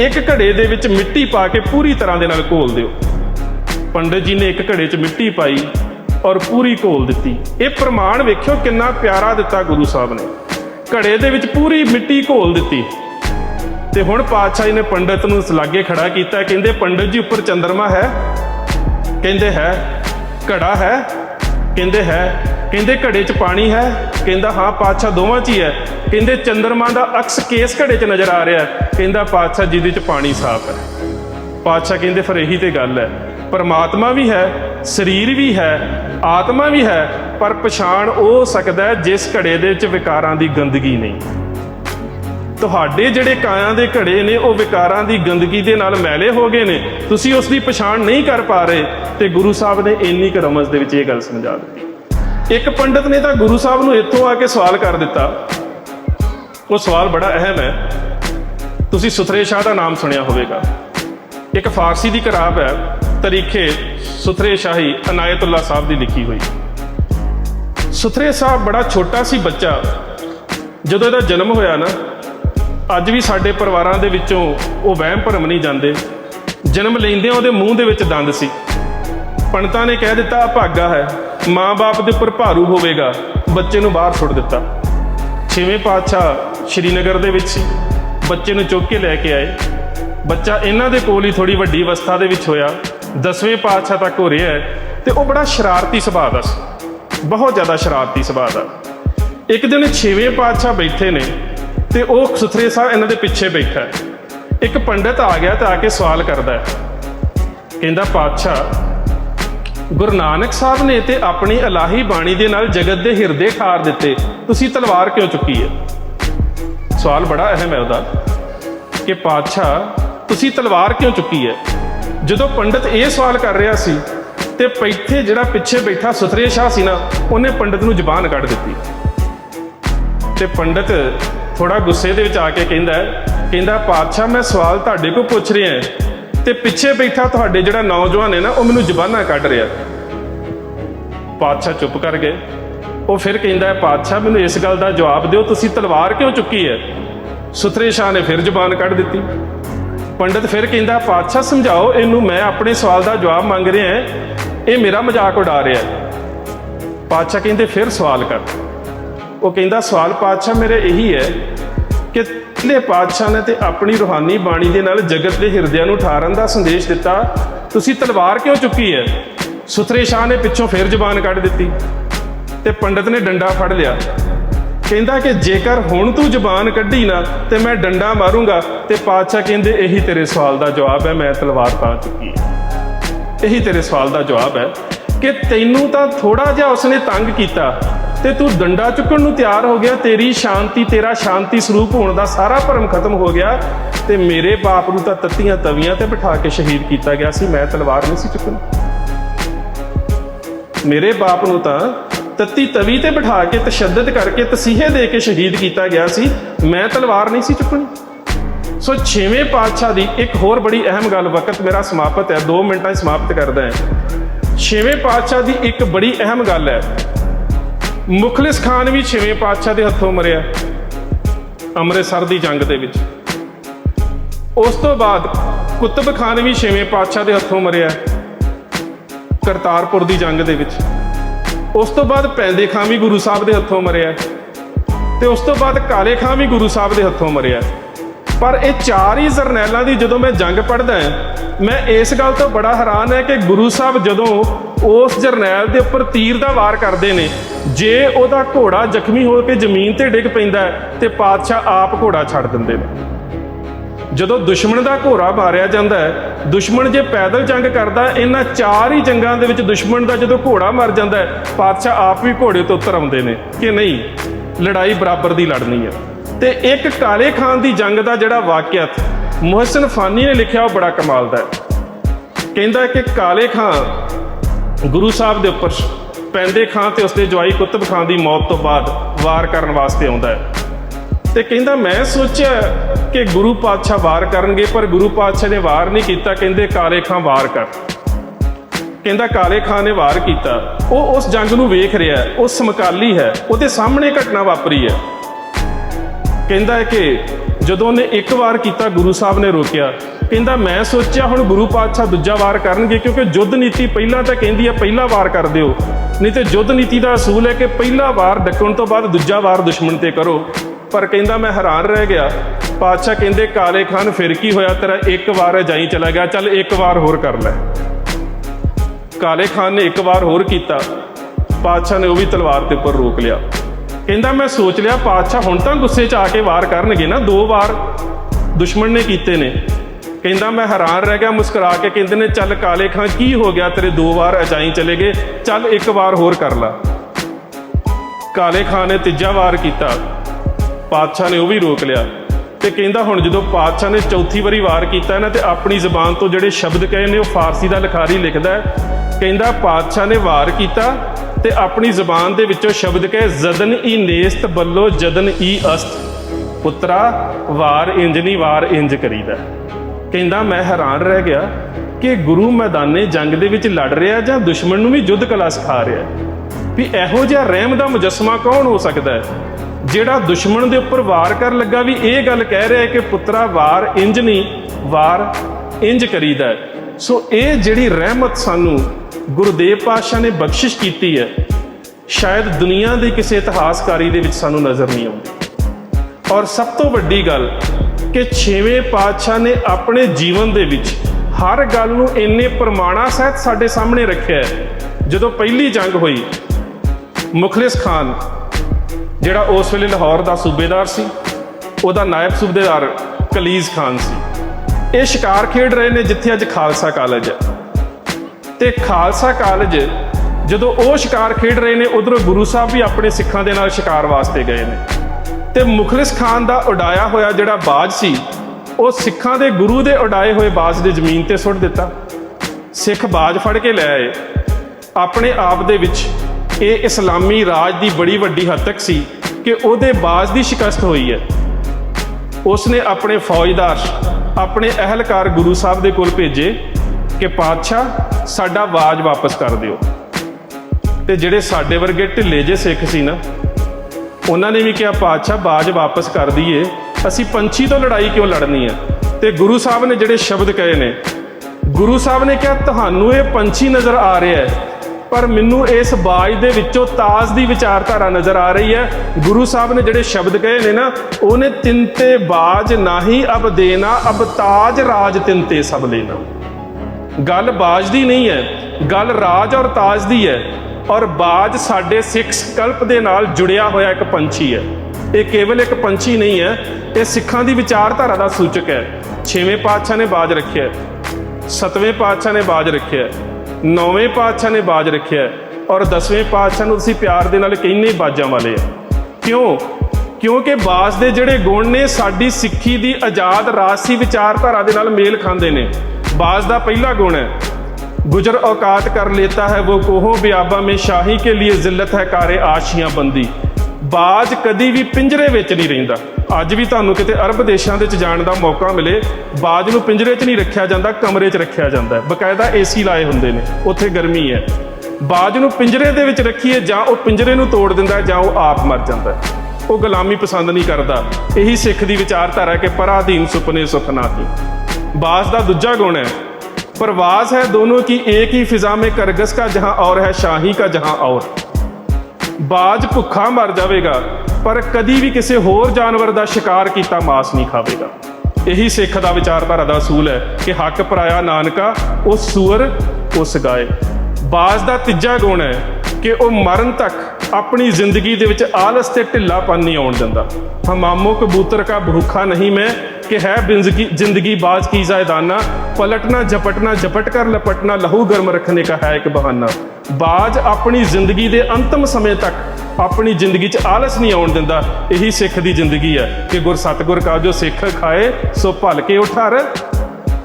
ਇੱਕ ਘੜੇ ਦੇ ਵਿੱਚ ਮਿੱਟੀ ਪਾ ਕੇ ਪੂਰੀ ਤਰ੍ਹਾਂ ਦੇ ਨਾਲ ਘੋਲ ਦਿਓ। ਪੰਡਿਤ ਜੀ ਨੇ ਇੱਕ ਘੜੇ 'ਚ ਮਿੱਟੀ ਪਾਈ ਔਰ ਪੂਰੀ ਘੋਲ ਦਿੱਤੀ। ਇਹ ਪ੍ਰਮਾਣ ਵੇਖਿਓ ਕਿੰਨਾ ਪਿਆਰਾ ਦਿੱਤਾ ਗੁਰੂ ਸਾਹਿਬ ਨੇ। ਘੜੇ ਦੇ ਵਿੱਚ ਪੂਰੀ ਮਿੱਟੀ ਘੋਲ ਦਿੱਤੀ। ਤੇ ਹੁਣ ਪਾਤਸ਼ਾਹ ਜੀ ਨੇ ਪੰਡਿਤ ਨੂੰ ਲਾਗੇ ਖੜਾ ਕੀਤਾ। ਕਹਿੰਦੇ, ਪੰਡਿਤ ਜੀ, ਉੱਪਰ ਚੰਦਰਮਾ ਹੈ। ਕਹਿੰਦੇ, ਹੈ। ਘੜਾ ਹੈ। ਕਹਿੰਦੇ ਹੈ। ਕਹਿੰਦੇ, ਘੜੇ 'ਚ ਪਾਣੀ ਹੈ। ਕਹਿੰਦਾ, ਹਾਂ, ਪਾਤਸ਼ਾਹ ਦੋਵਾਂ 'ਚ ਹੀ ਹੈ। ਕਹਿੰਦੇ, ਚੰਦਰਮਾ ਦਾ ਅਕਸ ਕੇਸ ਘੜੇ 'ਚ ਨਜ਼ਰ ਆ ਰਿਹਾ ਕਹਿੰਦਾ, ਪਾਤਸ਼ਾਹ ਜਿਹਦੇ 'ਚ ਪਾਣੀ ਸਾਫ਼ ਹੈ। ਪਾਤਸ਼ਾਹ ਕਹਿੰਦੇ, ਫਿਰ ਇਹੀ ਤੇ ਗੱਲ ਹੈ। ਪਰਮਾਤਮਾ ਵੀ ਹੈ, ਸਰੀਰ ਵੀ ਹੈ, ਆਤਮਾ ਵੀ ਹੈ, ਪਰ ਪਛਾਣ ਉਹ ਹੋ ਸਕਦਾ ਜਿਸ ਘੜੇ ਦੇ ਵਿੱਚ ਵਿਕਾਰਾਂ ਦੀ ਗੰਦਗੀ ਨਹੀਂ। ਤੁਹਾਡੇ ਜਿਹੜੇ ਕਾਇਆਂ ਦੇ ਘੜੇ ਨੇ, ਉਹ ਵਿਕਾਰਾਂ ਦੀ ਗੰਦਗੀ ਦੇ ਨਾਲ ਮੈਲੇ ਹੋ ਗਏ ਨੇ। ਤੁਸੀਂ ਉਸ ਦੀ ਪਛਾਣ ਨਹੀਂ ਕਰ ਪਾ ਰਹੇ। ਤੇ ਗੁਰੂ ਸਾਹਿਬ ਨੇ ਇੰਨੀ ਕੁ ਰਮਜ਼ ਦੇ ਵਿੱਚ ਇਹ ਗੱਲ ਸਮਝਾ ਦਿੱਤੀ। ਇੱਕ ਪੰਡਤ ਨੇ ਤਾਂ ਗੁਰੂ ਸਾਹਿਬ ਨੂੰ ਇੱਥੋਂ ਆ ਕੇ ਸਵਾਲ ਕਰ ਦਿੱਤਾ। ਉਹ ਸਵਾਲ ਬੜਾ ਅਹਿਮ ਹੈ। ਤੁਸੀਂ ਸੁਥਰੇ ਸ਼ਾਹ ਦਾ ਨਾਮ ਸੁਣਿਆ ਹੋਵੇਗਾ। ਇੱਕ ਫਾਰਸੀ ਦੀ ਕਿਤਾਬ ਹੈ, ਤਰੀਖੇ ਸੁਥਰੇ ਸ਼ਾਹੀ ਅਨਾਇਤullah ਸਾਹਿਬ ਦੀ ਲਿਖੀ ਹੋਈ। ਸੁਥਰੇ ਸਾਹਿਬ ਬੜਾ ਛੋਟਾ ਸੀ ਬੱਚਾ। ਜਦੋਂ ਇਹਦਾ ਜਨਮ ਹੋਇਆ ਨਾ ਅੱਜ ਵੀ ਸਾਡੇ ਪਰਿਵਾਰਾਂ ਦੇ ਵਿੱਚੋਂ ਉਹ ਵਹਿਮ ਭਰਮ ਨਹੀਂ ਜਾਂਦੇ। ਜਨਮ ਲੈਂਦਿਆਂ ਉਹਦੇ ਮੂੰਹ ਦੇ ਵਿੱਚ ਦੰਦ ਸੀ। ਪੰਡਤਾਂ ਨੇ ਕਹਿ ਦਿੱਤਾ ਭਾਗਾ ਹੈ। ਮਾਂ-ਬਾਪ ਦੇ ਉੱਪਰ ਭਾਰੂ ਹੋਵੇਗਾ। ਬੱਚੇ ਨੂੰ ਬਾਹਰ ਸੁੱਟ ਦਿੱਤਾ। ਛੇਵੇਂ ਪਾਤਸ਼ਾਹ ਸ਼੍ਰੀਨਗਰ ਦੇ ਵਿੱਚ ਸੀ। ਬੱਚੇ ਨੂੰ ਚੁੱਕ ਕੇ ਲੈ ਕੇ ਆਏ। ਬੱਚਾ ਇਹਨਾਂ ਦੇ ਕੋਲ ਹੀ ਥੋੜੀ ਵੱਡੀ ਅਵਸਥਾ ਦੇ ਵਿੱਚ ਹੋਇਆ। ਦਸਵੇਂ ਪਾਤਸ਼ਾਹ ਤੱਕ ਹੋ ਰਿਹਾ ਹੈ ਤੇ ਉਹ ਬੜਾ ਸ਼ਰਾਰਤੀ ਸੁਭਾਅ ਦਾ ਸੀ। ਬਹੁਤ ਜ਼ਿਆਦਾ ਸ਼ਰਾਰਤੀ ਸੁਭਾਅ ਦਾ। ਇੱਕ ਦਿਨ ਛੇਵੇਂ ਪਾਤਸ਼ਾਹ ਬੈਠੇ ਨੇ। ਤੇ ਉਹ ਸੁਥਰੇ ਸਾਹਿਬ ਇਹਨਾਂ ਦੇ ਪਿੱਛੇ ਬੈਠਾ ਹੈ। ਇੱਕ ਪੰਡਤ ਆ ਗਿਆ ਤੇ ਆ ਕੇ ਸਵਾਲ ਕਰਦਾ ਹੈ। ਕਹਿੰਦਾ, ਪਾਤਸ਼ਾਹ, ਗੁਰੂ ਨਾਨਕ ਸਾਹਿਬ ਨੇ ਤੇ ਆਪਣੀ ਇਲਾਹੀ ਬਾਣੀ ਦੇ ਨਾਲ ਜਗਤ ਦੇ ਹਿਰਦੇ ਖਾਰ ਦਿੱਤੇ। ਤੁਸੀਂ ਤਲਵਾਰ ਕਿਉਂ ਚੁੱਕੀ ਹੈ? ਸਵਾਲ ਬੜਾ ਅਹਿਮ ਹੈ ਉਹਦਾ, ਕਿ ਪਾਤਸ਼ਾਹ, ਤੁਸੀਂ ਤਲਵਾਰ ਕਿਉਂ ਚੁੱਕੀ ਹੈ? ਜਦੋਂ ਪੰਡਤ ਇਹ ਸਵਾਲ ਕਰ ਰਿਹਾ ਸੀ, ਤੇ ਪੈਥੇ ਜਿਹੜਾ ਪਿੱਛੇ ਬੈਠਾ ਸੁਥਰੇ ਸ਼ਾਹ ਸੀ ਨਾ, ਉਹਨੇ ਪੰਡਤ ਨੂੰ ਜ਼ਬਾਨ ਕੱਢ ਦਿੱਤੀ। ਤੇ ਪੰਡਤ ਥੋੜਾ ਗੁੱਸੇ ਦੇ ਵਿੱਚ ਆ ਕੇ ਕਹਿੰਦਾ ਕਹਿੰਦਾ, ਪਾਤਸ਼ਾਹ, ਮੈਂ ਸਵਾਲ ਤੁਹਾਡੇ ਕੋਲ ਪੁੱਛ ਰਿਹਾ ਹਾਂ ਤੇ ਪਿੱਛੇ ਬੈਠਾ ਤੁਹਾਡੇ ਜਿਹੜਾ ਨੌਜਵਾਨ ਹੈ ਨਾ, ਉਹ ਮੈਨੂੰ ਜ਼ਬਾਨਾਂ ਕੱਢ ਰਿਹਾ ਪਾਤਸ਼ਾਹ ਚੁੱਪ ਕਰ ਗਏ। ਉਹ ਫਿਰ ਕਹਿੰਦਾ ਪਾਤਸ਼ਾਹ, ਮੈਨੂੰ ਇਸ ਗੱਲ ਦਾ ਜਵਾਬ ਦਿਓ, ਤੁਸੀਂ ਤਲਵਾਰ ਕਿਉਂ ਚੁੱਕੀ ਹੈ? ਸੁਥਰੇ ਸ਼ਾਹ ਨੇ ਫਿਰ ਜ਼ਬਾਨ ਕੱਢ ਦਿੱਤੀ। ਪੰਡਤ ਫਿਰ ਕਹਿੰਦਾ, ਪਾਤਸ਼ਾਹ, ਸਮਝਾਓ, ਇਹਨੂੰ ਮੈਂ ਆਪਣੇ ਸਵਾਲ ਦਾ ਜਵਾਬ ਮੰਗ ਰਿਹਾ ਹਾਂ, ਇਹ ਮੇਰਾ ਮਜ਼ਾਕ ਉਡਾ ਰਿਹਾ ਪਾਤਸ਼ਾਹ ਕਹਿੰਦੇ, ਫਿਰ ਸਵਾਲ ਕਰ। ਉਹ ਕਹਿੰਦਾ ਸਵਾਲ ਪਾਤਸ਼ਾਹ ਮੇਰੇ ਇਹੀ ਹੈ ਕਿ ਪਹਿਲੇ ਪਾਤਸ਼ਾਹ ਨੇ ਤੇ ਆਪਣੀ ਰੂਹਾਨੀ ਬਾਣੀ ਦੇ ਨਾਲ ਜਗਤ ਦੇ ਹਿਰਦਿਆਂ ਨੂੰ ਠਾਰਨ ਦਾ ਸੰਦੇਸ਼ ਦਿੱਤਾ। ਤੁਸੀਂ ਤਲਵਾਰ ਕਿਉਂ ਚੁੱਕੀ ਹੈ? ਸੁਥਰੇ ਸ਼ਾਹ ਨੇ ਪਿੱਛੋਂ ਫਿਰ ਜ਼ਬਾਨ ਕੱਢ ਦਿੱਤੀ ਤੇ ਪੰਡਤ ਨੇ ਡੰਡਾ ਫੜ ਲਿਆ। ਕਹਿੰਦਾ ਕਿ, ਜੇਕਰ ਹੁਣ ਤੂੰ ਜ਼ਬਾਨ ਕੱਢੀ ਨਾ, ਤੇ ਮੈਂ ਡੰਡਾ ਮਾਰੂੰਗਾ ਤੇ ਪਾਤਸ਼ਾਹ ਕਹਿੰਦੇ, ਇਹੀ ਤੇਰੇ ਸਵਾਲ ਦਾ ਜਵਾਬ ਹੈ, ਮੈਂ ਤਲਵਾਰ ਪਾ ਚੁੱਕੀ ਹੈ। ਇਹੀ ਤੇਰੇ ਸਵਾਲ ਦਾ ਜਵਾਬ ਹੈ ਕਿ ਤੈਨੂੰ ਤਾਂ ਥੋੜਾ ਜਿਹਾ ਉਸਨੇ ਤੰਗ ਕੀਤਾ। ਤੇ ਤੂੰ ਡੰਡਾ ਚੁੱਕਣ ਨੂੰ ਤਿਆਰ ਹੋ ਗਿਆ, ਤੇਰੀ ਸ਼ਾਂਤੀ, ਤੇਰਾ ਸ਼ਾਂਤੀ ਸਰੂਪ ਹੋਣ ਦਾ ਸਾਰਾ ਭਰਮ ਖਤਮ ਹੋ ਗਿਆ ਤੇ ਮੇਰੇ ਬਾਪ ਨੂੰ ਤਾਂ ਤੱਤੀਆਂ ਤਵੀਆਂ ਤੇ ਬਿਠਾ ਕੇ ਸ਼ਹੀਦ ਕੀਤਾ ਗਿਆ ਸੀ, ਮੈਂ ਤਲਵਾਰ ਨਹੀਂ ਸੀ ਚੁੱਕਣੀ। ਮੇਰੇ ਬਾਪ ਨੂੰ ਤਾਂ ਤੱਤੀ ਤਵੀ ਤੇ ਬਿਠਾ ਕੇ ਤਸ਼ੱਦਦ ਕਰਕੇ ਤਸੀਹੇ ਦੇ ਕੇ ਸ਼ਹੀਦ ਕੀਤਾ ਗਿਆ ਸੀ, ਮੈਂ ਤਲਵਾਰ ਨਹੀਂ ਸੀ ਚੁੱਕਣੀ। ਸੋ ਛੇਵੇਂ ਪਾਤਸ਼ਾਹ ਦੀ ਇੱਕ ਹੋਰ ਬੜੀ ਅਹਿਮ ਗੱਲ ਵਕਤ ਮੇਰਾ ਸਮਾਪਤ ਹੈ 2 ਮਿੰਟਾਂ ਸਮਾਪਤ ਕਰਦਾ ਹਾਂ। ਛੇਵੇਂ ਪਾਤਸ਼ਾਹ ਦੀ ਇੱਕ ਬੜੀ ਅਹਿਮ ਗੱਲ ਹੈ ਮੁਖਲਿਸ ਖਾਨ ਵੀ ਛੇਵੇਂ ਪਾਤਸ਼ਾਹ ਦੇ ਹੱਥੋਂ ਮਰਿਆ ਅੰਮ੍ਰਿਤਸਰ ਦੀ ਜੰਗ ਦੇ ਵਿੱਚ। ਉਸ ਤੋਂ ਬਾਅਦ ਕੁਤਬ ਖਾਨ ਵੀ ਛੇਵੇਂ ਪਾਤਸ਼ਾਹ ਦੇ ਹੱਥੋਂ ਮਰਿਆ ਕਰਤਾਰਪੁਰ ਦੀ ਜੰਗ ਦੇ ਵਿੱਚ। ਉਸ ਤੋਂ ਬਾਅਦ ਪੈਂਦੇ ਖਾਂ ਵੀ ਗੁਰੂ ਸਾਹਿਬ ਦੇ ਹੱਥੋਂ ਮਰਿਆ ਤੇ ਉਸ ਤੋਂ ਬਾਅਦ ਕਾਲੇ ਖਾਂ ਵੀ ਗੁਰੂ ਸਾਹਿਬ ਦੇ ਹੱਥੋਂ ਮਰਿਆ। ਪਰ ਇਹ ਚਾਰ ਹੀ ਜਰਨੈਲਾਂ ਦੀ ਜਦੋਂ ਮੈਂ ਜੰਗ ਪੜ੍ਹਦਾ ਮੈਂ ਇਸ ਗੱਲ ਤੋਂ ਬੜਾ ਹੈਰਾਨ ਹੈ ਕਿ ਗੁਰੂ ਸਾਹਿਬ ਜਦੋਂ ਉਸ ਜਰਨੈਲ ਦੇ ਉੱਪਰ ਤੀਰ ਦਾ ਵਾਰ ਕਰਦੇ ਨੇ ਜੇ ਉਹਦਾ ਘੋੜਾ ਜ਼ਖਮੀ ਹੋ ਕੇ ਜ਼ਮੀਨ ਤੇ ਡਿੱਗ ਪੈਂਦਾ ਹੈ, ਤੇ ਪਾਤਸ਼ਾਹ ਆਪ ਘੋੜਾ ਛੱਡ ਦਿੰਦੇ ਨੇ। ਜਦੋਂ ਦੁਸ਼ਮਣ ਦਾ ਘੋੜਾ ਮਾਰਿਆ ਜਾਂਦਾ ਹੈ ਦੁਸ਼ਮਣ ਜੇ ਪੈਦਲ ਜੰਗ ਕਰਦਾ ਇਹਨਾਂ ਚਾਰ ਹੀ ਜੰਗਾਂ ਦੇ ਵਿੱਚ ਦੁਸ਼ਮਣ ਦਾ ਜਦੋਂ ਘੋੜਾ ਮਰ ਜਾਂਦਾ ਹੈ ਪਾਤਸ਼ਾਹ ਆਪ ਵੀ ਘੋੜੇ ਤੋਂ ਉਤਰ ਆਉਂਦੇ ਨੇ ਕਿ ਨਹੀਂ ਲੜਾਈ ਬਰਾਬਰ ਦੀ ਲੜਨੀ ਹੈ। ਤੇ ਇੱਕ ਕਾਲੇ ਖਾਨ ਦੀ ਜੰਗ ਦਾ ਜਿਹੜਾ ਵਾਕਿਆਤ ਮੁਹਸਨ ਫਾਨੀ ਨੇ ਲਿਖਿਆ ਉਹ ਬੜਾ ਕਮਾਲ ਦਾ ਹੈ। ਕਹਿੰਦਾ ਕਿ ਕਾਲੇ ਖਾਂ ਗੁਰੂ ਸਾਹਿਬ ਦੇ ਉੱਪਰ ਪੈਂਦੇ ਖਾਂ ਤੇ ਉਸਦੇ ਜਵਾਈ ਕੁਤਬ ਖਾਂ ਦੀ ਮੌਤ ਤੋਂ ਬਾਅਦ ਵਾਰ ਕਰਨ ਵਾਸਤੇ ਆਉਂਦਾ ਹੈ। ਤੇ ਕਹਿੰਦਾ, ਮੈਂ ਸੋਚਿਆ ਕਿ ਗੁਰੂ ਪਾਤਸ਼ਾਹ ਵਾਰ ਕਰਨਗੇ, ਪਰ ਗੁਰੂ ਪਾਤਸ਼ਾਹ ਨੇ ਵਾਰ ਨਹੀਂ ਕੀਤਾ, ਕਹਿੰਦੇ ਕਾਲੇ ਖਾਂ ਵਾਰ ਕਰ। ਕਹਿੰਦਾ, ਕਾਲੇ ਖਾਂ ਨੇ ਵਾਰ ਕੀਤਾ। ਉਹ ਉਸ ਜੰਗ ਨੂੰ ਵੇਖ ਰਿਹਾ ਉਹ ਸਮਕਾਲੀ ਹੈ, ਉਹਦੇ ਸਾਹਮਣੇ ਘਟਨਾ ਵਾਪਰੀ ਹੈ। ਕਹਿੰਦਾ ਹੈ ਕਿ ਜਦੋਂ ਉਹਨੇ ਇੱਕ ਵਾਰ ਕੀਤਾ, ਗੁਰੂ ਸਾਹਿਬ ਨੇ ਰੋਕਿਆ। ਕਹਿੰਦਾ, ਮੈਂ ਸੋਚਿਆ ਹੁਣ ਗੁਰੂ ਪਾਤਸ਼ਾਹ ਦੂਜਾ ਵਾਰ ਕਰਨਗੇ, ਕਿਉਂਕਿ ਜੁੱਧ ਨੀਤੀ ਪਹਿਲਾਂ ਤਾਂ ਕਹਿੰਦੀ ਹੈ, ਪਹਿਲਾ ਵਾਰ ਕਰ ਦਿਓ। ਨਹੀਂ ਤੇ ਜੁੱਧ ਨੀਤੀ ਦਾ ਅਸੂਲ ਹੈ ਕਿ ਪਹਿਲਾ ਵਾਰ ਡੱਕਣ ਤੋਂ ਬਾਅਦ ਦੂਜਾ ਵਾਰ ਦੁਸ਼ਮਣ ਤੇ ਕਰੋ। ਪਰ ਕਹਿੰਦਾ, ਮੈਂ ਹੈਰਾਨ ਰਹਿ ਗਿਆ। ਪਾਤਸ਼ਾਹ ਕਹਿੰਦੇ, ਕਾਲੇ ਖਾਨ, ਫਿਰ ਕੀ ਹੋਇਆ? ਤੇਰਾ ਇੱਕ ਵਾਰ ਜਾਈ ਚਲਾ ਗਿਆ। ਚੱਲ ਇੱਕ ਵਾਰ ਹੋਰ ਕਰ ਲੈ। ਕਾਲੇ ਖਾਨ ਨੇ ਇੱਕ ਵਾਰ ਹੋਰ ਕੀਤਾ। ਪਾਤਸ਼ਾਹ ਨੇ ਉਹ ਵੀ ਤਲਵਾਰ 'ਤੇ ਉੱਪਰ ਰੋਕ ਲਿਆ। ਕਹਿੰਦਾ, ਮੈਂ ਸੋਚ ਲਿਆ, ਪਾਤਸ਼ਾਹ ਹੁਣ ਤਾਂ ਗੁੱਸੇ 'ਚ ਆ ਕੇ ਵਾਰ ਕਰਨਗੇ ਨਾ, ਦੋ ਵਾਰ ਦੁਸ਼ਮਣ ਨੇ ਕੀਤੇ ਨੇ। ਕਹਿੰਦਾ, ਮੈਂ ਹੈਰਾਨ ਰਹਿ ਗਿਆ, ਮੁਸਕਰਾ ਕੇ ਕਹਿੰਦੇ ਨੇ, ਚੱਲ ਕਾਲੇ ਖਾਂ, ਕੀ ਹੋ ਗਿਆ? ਤੇਰੇ ਦੋ ਵਾਰ ਅਜਾਈ ਚਲੇ ਗਏ। ਚੱਲ ਇੱਕ ਵਾਰ ਹੋਰ ਕਰ ਲਾ। ਕਾਲੇ ਖਾਂ ਨੇ ਤੀਜਾ ਵਾਰ ਕੀਤਾ। ਪਾਤਸ਼ਾਹ ਨੇ ਉਹ ਵੀ ਰੋਕ ਲਿਆ ਤੇ ਕਹਿੰਦਾ, ਹੁਣ ਜਦੋਂ ਪਾਤਸ਼ਾਹ ਨੇ ਚੌਥੀ ਵਾਰੀ ਵਾਰ ਕੀਤਾ ਨਾ, ਤੇ ਆਪਣੀ ਜ਼ੁਬਾਨ ਤੋਂ ਜਿਹੜੇ ਸ਼ਬਦ ਕਹੇ ਨੇ, ਉਹ ਫਾਰਸੀ ਦਾ ਲਿਖਾਰੀ ਲਿਖਦਾ ਕਹਿੰਦਾ, ਪਾਤਸ਼ਾਹ ਨੇ ਵਾਰ ਕੀਤਾ ਤੇ ਆਪਣੀ ਜ਼ੁਬਾਨ ਦੇ ਵਿੱਚੋਂ ਸ਼ਬਦ ਕਹੇ, ਜ਼ਦਨ ਈ ਨੇਸਤ ਬੱਲੋ, ਜਦਨ ਈ ਅਸਤ। ਪੁੱਤਰਾ, ਵਾਰ ਇੰਜ ਨਹੀਂ ਵਾਰ ਇੰਜ ਕਰੀਦਾ। ਕਹਿੰਦਾ, ਮੈਂ ਹੈਰਾਨ ਰਹਿ ਗਿਆ ਕਿ ਗੁਰੂ ਮੈਦਾਨੇ ਜੰਗ ਦੇ ਵਿੱਚ ਲੜ ਰਿਹਾ ਜਾਂ ਦੁਸ਼ਮਣ ਨੂੰ ਵੀ ਯੁੱਧ ਕਲਾ ਸਿਖਾ ਰਿਹਾ ਵੀ ਇਹੋ ਜਿਹਾ ਰਹਿਮ ਦਾ ਮੁਜਸਮਾ ਕੌਣ ਹੋ ਸਕਦਾ ਹੈ? ਜਿਹੜਾ ਦੁਸ਼ਮਣ ਦੇ ਉੱਪਰ ਵਾਰ ਕਰਨ ਲੱਗਾ ਵੀ ਇਹ ਗੱਲ ਕਹਿ ਰਿਹਾ ਹੈ ਕਿ ਪੁੱਤਰਾ, ਵਾਰ ਇੰਜ ਨਹੀਂ ਵਾਰ ਇੰਜ ਕਰੀਦਾ ਸੋ ਇਹ ਜਿਹੜੀ ਰਹਿਮਤ ਸਾਨੂੰ ਗੁਰਦੇਵ ਪਾਤਸ਼ਾਹ ਨੇ ਬਖਸ਼ਿਸ਼ ਕੀਤੀ ਹੈ, ਸ਼ਾਇਦ ਦੁਨੀਆ ਦੇ ਕਿਸੇ ਇਤਿਹਾਸਕਾਰੀ ਦੇ ਵਿੱਚ ਸਾਨੂੰ ਨਜ਼ਰ ਨਹੀਂ ਆਉਂਦੀ। ਔਰ ਸਭ ਤੋਂ ਵੱਡੀ ਗੱਲ ਕਿ ਛੇਵੇਂ ਪਾਤਸ਼ਾਹ ਨੇ ਆਪਣੇ ਜੀਵਨ ਦੇ ਵਿੱਚ ਹਰ ਗੱਲ ਨੂੰ ਇੰਨੇ ਪ੍ਰਮਾਣਾ ਸਹਿਤ ਸਾਡੇ ਸਾਹਮਣੇ ਰੱਖਿਆ ਹੈ, ਜਦੋਂ ਪਹਿਲੀ ਜੰਗ ਹੋਈ, ਮੁਖਲਿਸ ਖਾਨ, ਜਿਹੜਾ ਉਸ ਵੇਲੇ ਲਾਹੌਰ ਦਾ ਸੂਬੇਦਾਰ ਸੀ, ਉਹਦਾ ਨਾਇਬ ਸੂਬੇਦਾਰ ਕਲੀਜ਼ ਖਾਨ ਸੀ। ਇਹ ਸ਼ਿਕਾਰ ਖੇਡ ਰਹੇ ਨੇ ਜਿੱਥੇ ਅੱਜ ਖਾਲਸਾ ਕਾਲਜ ਹੈ। ਤੇ ਖਾਲਸਾ ਕਾਲਜ, ਜਦੋਂ ਉਹ ਸ਼ਿਕਾਰ ਖੇਡ ਰਹੇ ਨੇ, ਉਧਰੋਂ ਗੁਰੂ ਸਾਹਿਬ ਵੀ ਆਪਣੇ ਸਿੱਖਾਂ ਦੇ ਨਾਲ ਸ਼ਿਕਾਰ ਵਾਸਤੇ ਗਏ ਨੇ। ਤੇ ਮੁਖਲਿਸ ਖਾਨ ਦਾ ਉਡਾਇਆ ਹੋਇਆ ਜਿਹੜਾ ਬਾਜ ਸੀ, ਉਹ ਸਿੱਖਾਂ ਦੇ ਗੁਰੂ ਦੇ ਉਡਾਏ ਹੋਏ ਬਾਜ ਦੇ ਜ਼ਮੀਨ ਤੇ ਸੁੱਟ ਦਿੱਤਾ। ਸਿੱਖ ਬਾਜ ਫੜ ਕੇ ਲੈ ਆਏ। ਆਪਣੇ ਆਪ ਦੇ ਵਿੱਚ ਇਹ ਇਸਲਾਮੀ ਰਾਜ ਦੀ ਬੜੀ ਵੱਡੀ ਹੱਤਕ ਸੀ ਕਿ ਉਹਦੇ ਬਾਜ਼ ਦੀ ਸ਼ਿਕਸਤ ਹੋਈ ਹੈ। ਉਸਨੇ ਆਪਣੇ ਫੌਜਦਾਰ, ਆਪਣੇ ਅਹਿਲਕਾਰ ਗੁਰੂ ਸਾਹਿਬ ਦੇ ਕੋਲ ਭੇਜੇ ਕਿ ਪਾਤਸ਼ਾਹ, ਸਾਡਾ ਬਾਜ਼ ਵਾਪਸ ਕਰ ਦਿਓ। ਤੇ ਜਿਹੜੇ ਸਾਡੇ ਵਰਗੇ ਢਿੱਲੇ ਜੇ ਸਿੱਖ ਸੀ ਨਾ, ਉਹਨਾਂ ਨੇ ਵੀ ਕਿਹਾ, ਪਾਤਸ਼ਾਹ ਬਾਜ਼ ਵਾਪਸ ਕਰ ਦਈਏ। ਅਸੀਂ ਪੰਛੀ ਤੋਂ ਲੜਾਈ ਕਿਉਂ ਲੜਨੀ ਹੈ ਤੇ ਗੁਰੂ ਸਾਹਿਬ ਨੇ ਜਿਹੜੇ ਸ਼ਬਦ ਕਹੇ ਨੇ, ਗੁਰੂ ਸਾਹਿਬ ਨੇ ਕਿਹਾ, ਤੁਹਾਨੂੰ ਇਹ ਪੰਛੀ ਨਜ਼ਰ ਆ ਰਿਹਾ ਹੈ। ਪਰ ਮੈਨੂੰ ਇਸ ਬਾਜ ਦੇ ਵਿੱਚੋਂ ਤਾਜ ਦੀ ਵਿਚਾਰਧਾਰਾ ਨਜ਼ਰ ਆ ਰਹੀ ਹੈ। ਗੁਰੂ ਸਾਹਿਬ ਨੇ ਜਿਹੜੇ ਸ਼ਬਦ ਕਹੇ ਨੇ ਨਾ ਉਹਨੇ ਤਿੰਤੇ ਬਾਜ ਨਾਹੀ ਅਬ ਦੇਣਾ ਅਬ ਤਾਜ ਰਾਜ ਤਿੰਤੇ ਸਭ ਲੈਣਾ ਗੱਲ ਬਾਜ ਦੀ ਨਹੀਂ ਹੈ ਗੱਲ ਰਾਜ ਔਰ ਤਾਜ ਦੀ ਹੈ। ਔਰ ਬਾਜ ਸਾਡੇ ਸਿੱਖ ਸੰਕਲਪ ਦੇ ਨਾਲ ਜੁੜਿਆ ਹੋਇਆ ਇੱਕ ਪੰਛੀ ਹੈ। ਇਹ ਕੇਵਲ ਇੱਕ ਪੰਛੀ ਨਹੀਂ ਹੈ ਇਹ ਸਿੱਖਾਂ ਦੀ ਵਿਚਾਰਧਾਰਾ ਦਾ ਸੂਚਕ ਹੈ। ਛੇਵੇਂ ਪਾਤਸ਼ਾਹ ਨੇ ਬਾਜ ਰੱਖਿਆ ਹੈ, ਸੱਤਵੇਂ ਪਾਤਸ਼ਾਹ ਨੇ ਬਾਜ ਰੱਖਿਆ ਨੌਵੇਂ ਪਾਤਸ਼ਾਹ ਨੇ ਬਾਜ ਰੱਖਿਆ ਔਰ ਦਸਵੇਂ ਪਾਤਸ਼ਾਹ ਨੂੰ ਤੁਸੀਂ ਪਿਆਰ ਦੇ ਨਾਲ ਕਹਿੰਨੇ ਬਾਜਾਂ ਵਾਲੇ ਆ। ਕਿਉਂ? ਕਿਉਂਕਿ ਬਾਸ ਦੇ ਜਿਹੜੇ ਗੁਣ ਨੇ, ਸਾਡੀ ਸਿੱਖੀ ਦੀ ਆਜ਼ਾਦ ਰਾਸੀ ਵਿਚਾਰਧਾਰਾ ਦੇ ਨਾਲ ਮੇਲ ਖਾਂਦੇ ਨੇ। ਬਾਸ ਦਾ ਪਹਿਲਾ ਗੁਣ ਹੈ, ਗੁਜਰ ਔਕਾਤ ਕਰ ਲੇਤਾ ਹੈ ਉਹ ਕੋਹੋ ਬਿਆਬਾ ਮੇ, ਸ਼ਾਹੀ ਕੇ ਲਈ ਜ਼ਿਲਤ ਹੈ ਕਾਰੇ ਆਸ਼ੀਆਂ ਬੰਦੀ ਬਾਜ ਕਦੀ ਵੀ ਪਿੰਜਰੇ ਵਿੱਚ ਨਹੀਂ ਰਹਿੰਦਾ। ਅੱਜ ਵੀ ਤੁਹਾਨੂੰ ਕਿਤੇ ਅਰਬ ਦੇਸ਼ਾਂ ਦੇ ਵਿੱਚ ਜਾਣ ਦਾ ਮੌਕਾ ਮਿਲੇ ਬਾਜ ਨੂੰ ਪਿੰਜਰੇ 'ਚ ਨਹੀਂ ਰੱਖਿਆ ਜਾਂਦਾ ਕਮਰੇ 'ਚ ਰੱਖਿਆ ਜਾਂਦਾ ਹੈ ਬਕਾਇਦਾ ਏਸੀ ਲਾਏ ਹੁੰਦੇ ਨੇ ਉੱਥੇ ਗਰਮੀ ਹੈ ਬਾਜ ਨੂੰ ਪਿੰਜਰੇ ਦੇ ਵਿੱਚ ਰੱਖੀਏ ਜਾਂ ਉਹ ਪਿੰਜਰੇ ਨੂੰ ਤੋੜ ਦਿੰਦਾ ਹੈ ਜਾਂ ਉਹ ਆਪ ਮਰ ਜਾਂਦਾ ਹੈ ਉਹ ਗੁਲਾਮੀ ਪਸੰਦ ਨਹੀਂ ਕਰਦਾ ਇਹੀ ਸਿੱਖ ਦੀ ਵਿਚਾਰਧਾਰਾ ਹੈ ਕਿ ਪਰਾਧੀਨ ਸੁਪਨੇ ਸੁਖ ਨਾਹੀ ਬਾਜ ਦਾ ਦੂਜਾ ਗੁਣ ਹੈ प्रवास है दोनों की एक ही फिजा में करगस का जहां और है शाही का जहां और ਬਾਜ ਭੁੱਖਾ ਮਰ ਜਾਵੇਗਾ ਪਰ ਕਦੀ ਵੀ ਕਿਸੇ ਹੋਰ ਜਾਨਵਰ ਦਾ ਸ਼ਿਕਾਰ ਕੀਤਾ ਮਾਸ ਨਹੀਂ ਖਾਵੇਗਾ। ਇਹੀ ਸਿੱਖ ਦਾ ਵਿਚਾਰਧਾਰਾ ਦਾ ਅਸੂਲ ਹੈ ਕਿ ਹੱਕ ਪਰਾਇਆ ਨਾਨਕਾ, ਉਸ ਸੂਰ, ਉਸ ਗਾਏ। ਬਾਜ ਦਾ ਤੀਜਾ ਗੁਣ ਹੈ ਕਿ ਉਹ ਮਰਨ ਤੱਕ ਆਪਣੀ ਜ਼ਿੰਦਗੀ ਦੇ ਵਿੱਚ ਆਲਸ ਤੇ ਢਿੱਲਾਪਨ ਨਹੀਂ ਆਉਣ ਦਿੰਦਾ। ਹਮਾਮੋ ਕਬੂਤਰ ਕਾ ਭੁੱਖਾ ਨਹੀਂ ਮੈਂ कि है जिंदगी जिंदगी बाज की जायदाना पलटना झपटना झपट कर लपटना लहू गर्म रखने का है एक बहाना ਬਾਜ ਆਪਣੀ ਜ਼ਿੰਦਗੀ ਦੇ ਅੰਤਮ ਸਮੇਂ ਤੱਕ ਆਪਣੀ ਜ਼ਿੰਦਗੀ 'ਚ ਆਲਸ ਨਹੀਂ ਆਉਣ ਦਿੰਦਾ ਇਹੀ ਸਿੱਖ ਦੀ ਜ਼ਿੰਦਗੀ ਹੈ ਕਿ ਗੁਰ ਸਤਗੁਰ ਕਾ ਜੋ ਸਿੱਖ ਖਾਏ ਸੋ ਭਲ ਕੇ ਉਠਾਰ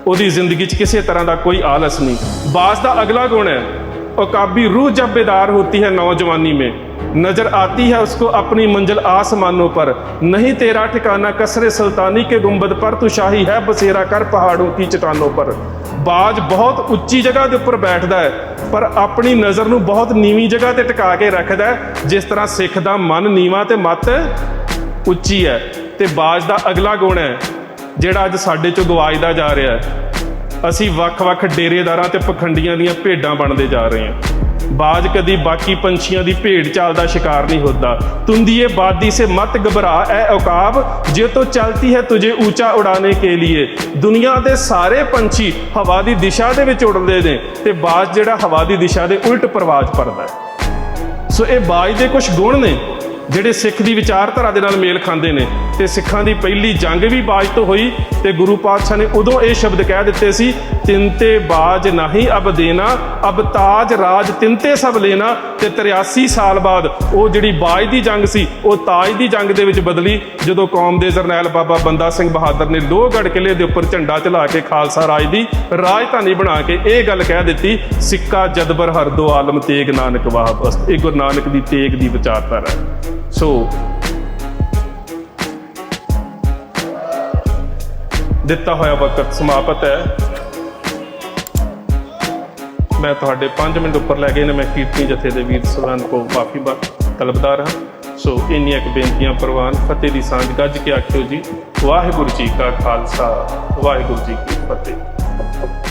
ਉਹਦੀ ਜ਼ਿੰਦਗੀ 'ਚ ਕਿਸੇ ਤਰ੍ਹਾਂ ਦਾ ਕੋਈ ਆਲਸ ਨਹੀਂ ਬਾਸ ਦਾ ਅਗਲਾ ਗੁਣ ਹੈ औकाबी रूह जब बेदार होती है नौजवानी में नजर आती है उसको अपनी मंजिल आसमानों पर नहीं तेरा ठिकाना कसरे सुल्तानी के गुंबद पर तू शाही है बसेरा कर पहाड़ों की चट्टानों पर ਬਾਜ ਬਹੁਤ ਉੱਚੀ ਜਗ੍ਹਾ ਦੇ ਉੱਪਰ ਬੈਠਦਾ ਹੈ ਪਰ ਆਪਣੀ ਨਜ਼ਰ ਨੂੰ ਬਹੁਤ ਨੀਵੀਂ ਜਗ੍ਹਾ ਤੇ ਟਿਕਾ ਕੇ ਰੱਖਦਾ ਹੈ ਜਿਸ ਤਰ੍ਹਾਂ ਸਿੱਖ ਦਾ ਮਨ ਨੀਵਾਂ ਤੇ ਮੱਤ ਉੱਚੀ ਹੈ ਤੇ ਬਾਜ ਦਾ ਅਗਲਾ ਗੁਣ ਹੈ ਜਿਹੜਾ ਅੱਜ ਸਾਡੇ ਚੋਂ ਗਵਾਜਦਾ ਜਾ ਰਿਹਾ ਹੈ ਅਸੀਂ ਵੱਖ-ਵੱਖ ਡੇਰੇਦਾਰਾਂ ਤੇ ਪਖੰਡੀਆਂ ਦੀਆਂ ਭੇਡਾਂ ਬਣਦੇ ਜਾ ਰਹੇ ਹਾਂ ਬਾਜ ਕਦੀ ਬਾਕੀ ਪੰਛੀਆਂ ਦੀ ਭੇਡ ਚਾਲ ਦਾ ਸ਼ਿਕਾਰ ਨਹੀਂ ਹੁੰਦਾ। ਤੁੰਦੀਏ ਬਾਦੀ ਸੇ ਮਤ ਘਬਰਾ, ਐ ਔਕਾਬ ਜੇ ਤੋ ਚਲਤੀ ਹੈ ਤੁਝੇ ਉੱਚਾ ਉਡਾਣੇ ਕੇ ਲਈ ਦੁਨੀਆ ਦੇ ਸਾਰੇ ਪੰਛੀ ਹਵਾ ਦੀ ਦਿਸ਼ਾ ਦੇ ਵਿੱਚ ਉਡਦੇ ਨੇ ਤੇ ਬਾਜ ਜਿਹੜਾ ਹਵਾ ਦੀ ਦਿਸ਼ਾ ਦੇ ਉਲਟ ਪ੍ਰਵਾਜ ਕਰਦਾ ਸੋ ਇਹ ਬਾਜ ਦੇ ਕੁਝ ਗੁਣ ਨੇ। ਜਿਹੜੇ ਸਿੱਖ ਦੀ ਵਿਚਾਰਧਾਰਾ ਦੇ ਨਾਲ ਮੇਲ ਖਾਂਦੇ ਨੇ ਤੇ ਸਿੱਖਾਂ ਦੀ ਪਹਿਲੀ ਜੰਗ ਵੀ ਬਾਜ ਤੋਂ ਹੋਈ ਤੇ ਗੁਰੂ ਪਾਤਸ਼ਾਹ ਨੇ ਉਦੋਂ ਇਹ ਸ਼ਬਦ ਕਹਿ ਦਿੱਤੇ ਸੀ ਤਿੰਤੇ ਬਾਜ ਨਹੀਂ ਅਬ ਦੇਣਾ, ਅਬ ਤਾਜ ਰਾਜ ਤਿੰਤੇ ਸਭ ਲੈਣਾ। ਤੇ 83 ਸਾਲ ਬਾਅਦ ਉਹ ਜਿਹੜੀ ਬਾਜ ਦੀ ਜੰਗ ਸੀ, ਉਹ ਤਾਜ ਦੀ ਜੰਗ ਦੇ ਵਿੱਚ ਬਦਲੀ, ਜਦੋਂ ਕੌਮ ਦੇ ਜਰਨੈਲ ਬਾਬਾ ਬੰਦਾ ਸਿੰਘ ਬਹਾਦਰ ਨੇ ਲੋਹਗੜ੍ਹ ਕਿਲੇ ਦੇ ਉੱਪਰ ਝੰਡਾ ਚਲਾ ਕੇ ਖਾਲਸਾ ਰਾਜ ਦੀ ਰਾਜਧਾਨੀ ਬਣਾ ਕੇ ਇਹ ਗੱਲ ਕਹਿ ਦਿੱਤੀ, ਸਿੱਕਾ ਜਦਬਰ ਹਰਦੋ ਆਲਮ ਤੇਗ ਨਾਨਕ ਵਾਹ ਇਹ ਗੁਰੂ ਨਾਨਕ ਦੀ ਤੇਗ ਦੀ ਵਿਚਾਰਧਾਰਾ ਹੈ। ਸੋ ਦਿੱਤਾ ਹੋਇਆ ਵਕਤ ਸਮਾਪਤ ਹੈ। ਮੈਂ ਤੁਹਾਡੇ 5 ਮਿੰਟ ਉੱਪਰ ਲੈ ਗਏ ਨੇ ਮੈਂ ਕੀਰਤਨੀ ਜਥੇ ਦੇ ਵੀਰ ਸਵਰਨ ਕੋ ਮਾਫੀ ਬਾ ਤਲਬਦਾਰ ਹਾਂ ਸੋ ਇੰਨੀਆਂ ਕੁ ਬੇਨਤੀਆਂ, ਪ੍ਰਵਾਨ ਫਤਿਹ ਦੀ ਸਾਂਝ ਗੱਜ ਕੇ ਆਖਿਓ ਜੀ। ਵਾਹਿਗੁਰੂ ਜੀ ਕਾ ਖਾਲਸਾ, ਵਾਹਿਗੁਰੂ ਜੀ ਕੀ ਫਤਿਹ।